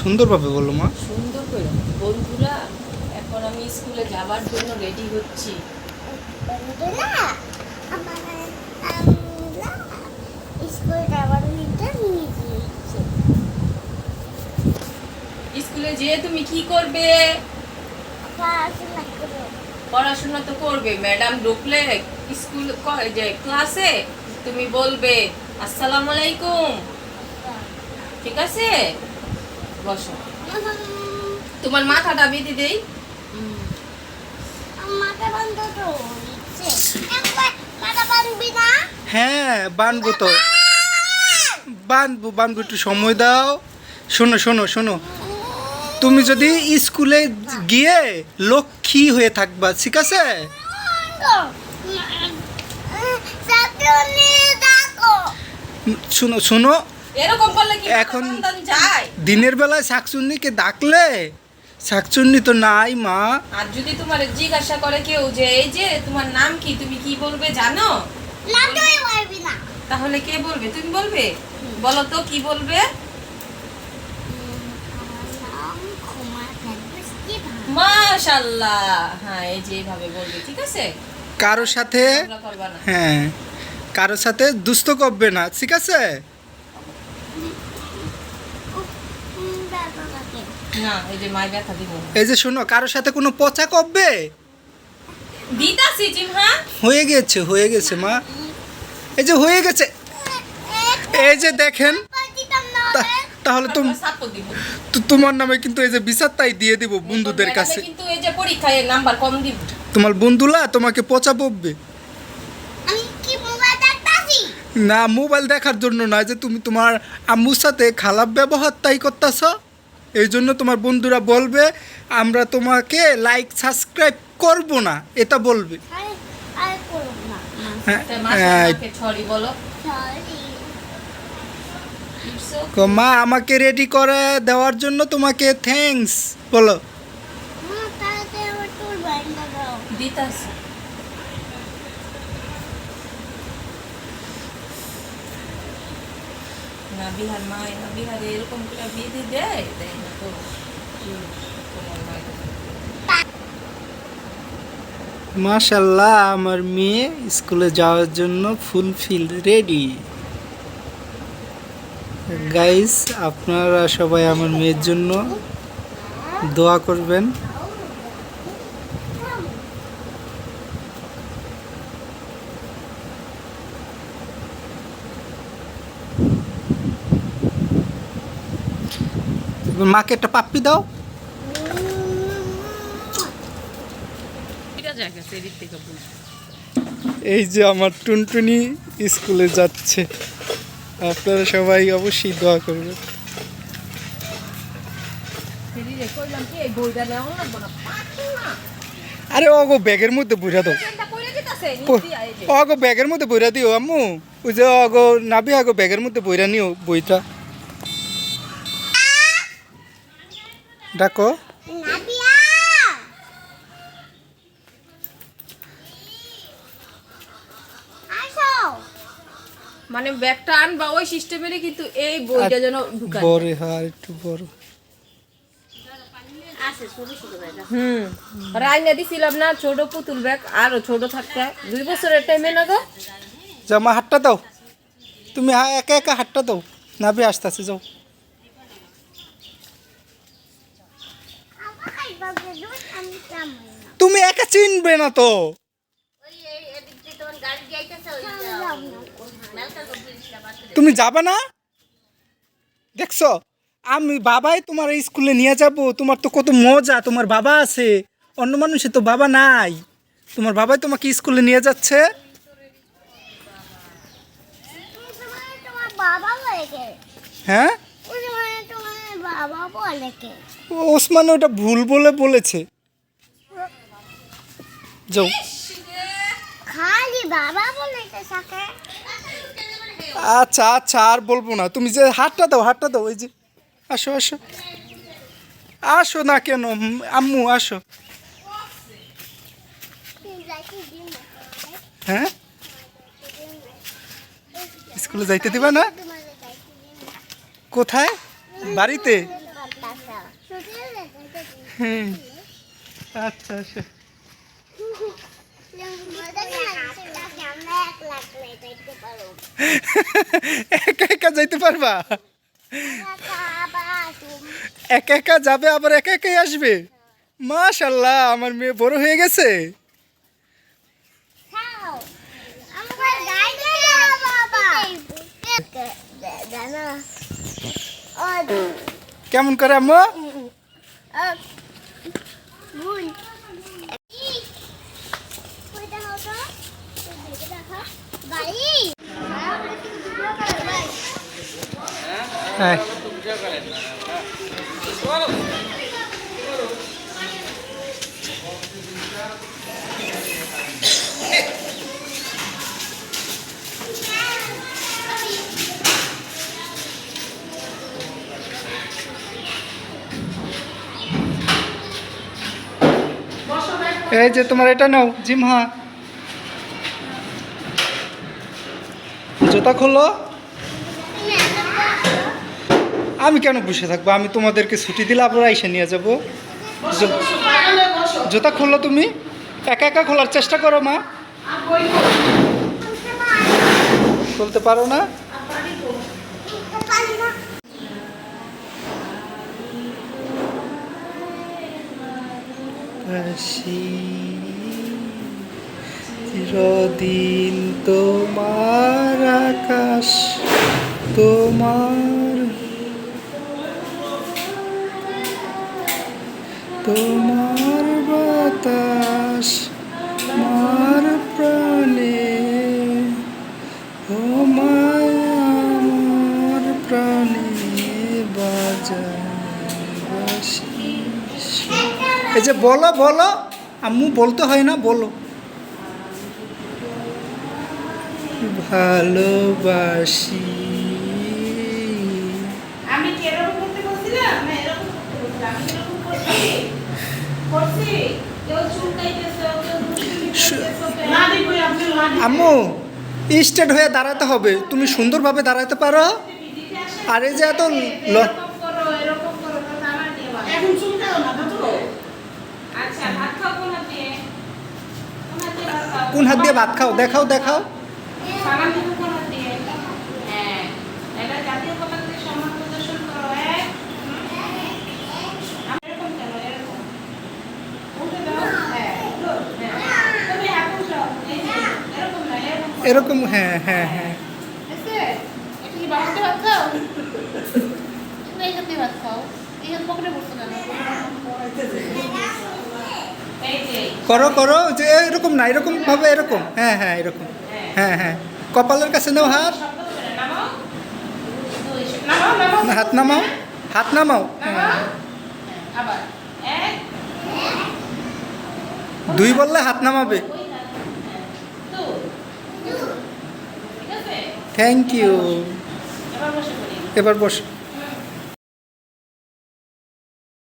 সুন্দরভাবে বলো মা। সুন্দর করে। বন্ধুরা এখন আমি স্কুলে যাওয়ার জন্য রেডি হচ্ছি। স্কুল যেয়ে তুমি কি করবে? পড়াশোনা তো করবে। ম্যাডাম ঢুকলে স্কুল যে ক্লাসে তুমি বলবে আসসালামু আলাইকুম। ঠিক আছে? বসো। তোমার মাথাটা বেঁধে দেই। হ্যাঁ বানবো তো। বানবো বানবো একটু সময় দাও। শোনো শোনো শোনো। তুমি যদি স্কুলে গিয়ে লক্ষ্মী হয়ে থাকবা ঠিক আছে? শোনো শোনো। এরকম করলে কি এখন- যায়? দিনের বেলায় শাকচুন্নিকে ডাকলে শাকচুন্নি তো নাই মা। আর যদি তোমার জিজ্ঞাসা করে কেউ যে এই যে তোমার নাম কি? তুমি কি বলবে জানো? না তুই পারবি না। তাহলে কে বলবে? তুমি বলবে? বলো তো কি বলবে? মাশাল্লাহ হ্যাঁ এই যে এইভাবে বলবে ঠিক আছে? কারোর সাথে হ্যাঁ কারোর সাথে দুস্থ করবে না ঠিক আছে? না এই যে মাই ব্যথা দিব এই যে শোনো কারোর সাথে কোনো পচা দিতাছি জিমহা হয়ে গেছে হয়ে গেছে মা। এই যে হয়ে গেছে। এই যে দেখেন তা- তাহলে তো তোমার নামে কিন্তু এই যে বিচার তাই দিয়ে দিব বন্ধুদের কাছে। কিন্তু এই যে পরীক্ষায় নাম্বার কম দিব। তোমার বন্ধুলা তোমাকে পচা বকবে? আমি কি মোবাইল দেখতাছি? না মোবাইল দেখার জন্য না যে তুমি তোমার আম্মুর সাথে খারাপ ব্যবহার তাই করতেছ। এই জন্য তোমার বন্ধুরা বলবে আমরা তোমাকে লাইক সাবস্ক্রাইব করব না এটা বলবে। হ্যাঁ মা আমাকে রেডি করে দেওয়ার জন্য তোমাকে থ্যাঙ্কস বলো। দিতাছি। না, বিহার মায় না বিহারে এরকম করে বিধি দেয় দেয় না তো। মাশাল্লাহ, আমার মেয়ে স্কুলে যাওয়ার জন্য ফুলফিল রেডি। গাইস আপনারা সবাই আমার মেয়ের জন্য দোয়া করবেন। মাকে একটা পাপ্পি দাও। এটা জায়গা সেদিক থেকে বুঝ এই যে আমার টুনটুনি স্কুলে যাচ্ছে। আপনারা সবাই অবশ্যই দোয়া করবেন। সেদিকে কইলাম কি এই বইটা নেওয়া লাগবো না? পারছি না আরে অগো ব্যাগের মধ্যে বুঝা দাও। অগো ব্যাগের মধ্যে বইরা দিও আম্মু। ওই যে অগো নাবি আগো ব্যাগের মধ্যে বইরা নিও বইটা। ডাকো। মানে ব্যাগটা আনবা ওই সিস্টেমেরই কিন্তু এই বইটা যেন ঢুকায়। বড় হ্যাঁ একটু বড়। হুম। রাইনা দিছিলাম না ছোট পুতুল ব্যাগ আরও ছোট থাকতে দুই বছরের টাইমে না গো? জামা হাতটা দাও। তুমি হা- একা একা হাতটা দাও। নাবি আসতেছে যাও আমার বাবা দুধ আমি কাম না তুমি একা চিনবে না তো। তুমি যাবে না? দেখছ, আমি বাবাই তোমার স্কুলে নিয়ে যাব। তোমার তো কত মজা, তোমার বাবা আছে। অন্য মানুষের তো বাবা নাই। তোমার বাবাই তোমাকে স্কুলে নিয়ে যাচ্ছে। হ্যাঁ? বাবা বলে কে? ওসমান ওটা ভুল বলে বলেছে। যাও। খালি বাবা বলে কে সাকে আচ্ছা আচ্ছা আর বলব না। তুমি যে হাতটা দাও হাতটা দাও ওই যে। আসো আসো। আসো না কেন আম্মু আসো। হ্যাঁ? স্কুলে যাইতে দিবা না। কোথায়? বাড়িতে? আচ্ছা আচ্ছা। এক একা যাইতে পারবা? একা একা যাবে, আবার একা একাই আসবে? মাশাল্লাহ, আমার মেয়ে বড় হয়ে গেছে। জানা কেমন করে আম্মু? বাড়ি হ্যাঁ। এই যে তোমার এটা নাও, জিমহা। জুতা খোলো আমি কেন বসে থাকব? আমি তোমাদেরকে ছুটি দিলে আপনারা এসে নিয়ে যাব। জুতা খুললো তুমি? একা একা খোলার চেষ্টা করো, মা। খুলতে পারো না? হাসি চিরদিন তোমার আকাশ তোমার তোমার বাতাস মার প্রাণে। ও আমার প্রাণে বাজায়। এই যে বলো বলো আম্মু বলতে হয় না বলো। ভালোবাসি। আমি কি এরকম করতে বলছিলাম? না এরকম করতে বলছিলাম। আমি এরকম করছি। করছি। কেউ চুলকাইতেছে কেউ দুষ্টুমি করতেছে কেউ- না দেখো আপনি না দেখো। আম্মু স্টেট হয়ে দাঁড়াতে হবে। তুমি সুন্দরভাবে দাঁড়াতে পারো। আর এই যে এত কোন হাত দিয়ে? কোন হাত দিয়ে ভাত খাও? দেখাও দেখাও। হ্যাঁ এরকম হ্যাঁ হ্যাঁ। এরকম হ্যাঁ হ্যাঁ হ্যাঁ। খাও? এই হাত ভাত খাও। এই হাত পকেটে কেন? যে করো করো, যে এরকম না, এরকম ভাবে এরকম। হ্যাঁ হ্যাঁ এরকম। হ্যাঁ হ্যাঁ। কপালের কাছে নাও হাত। হাত নামাও। হাত নামাও। হ্যাঁ। দুই বললে হাত নামাবে। থ্যাংক ইউ এবার বস।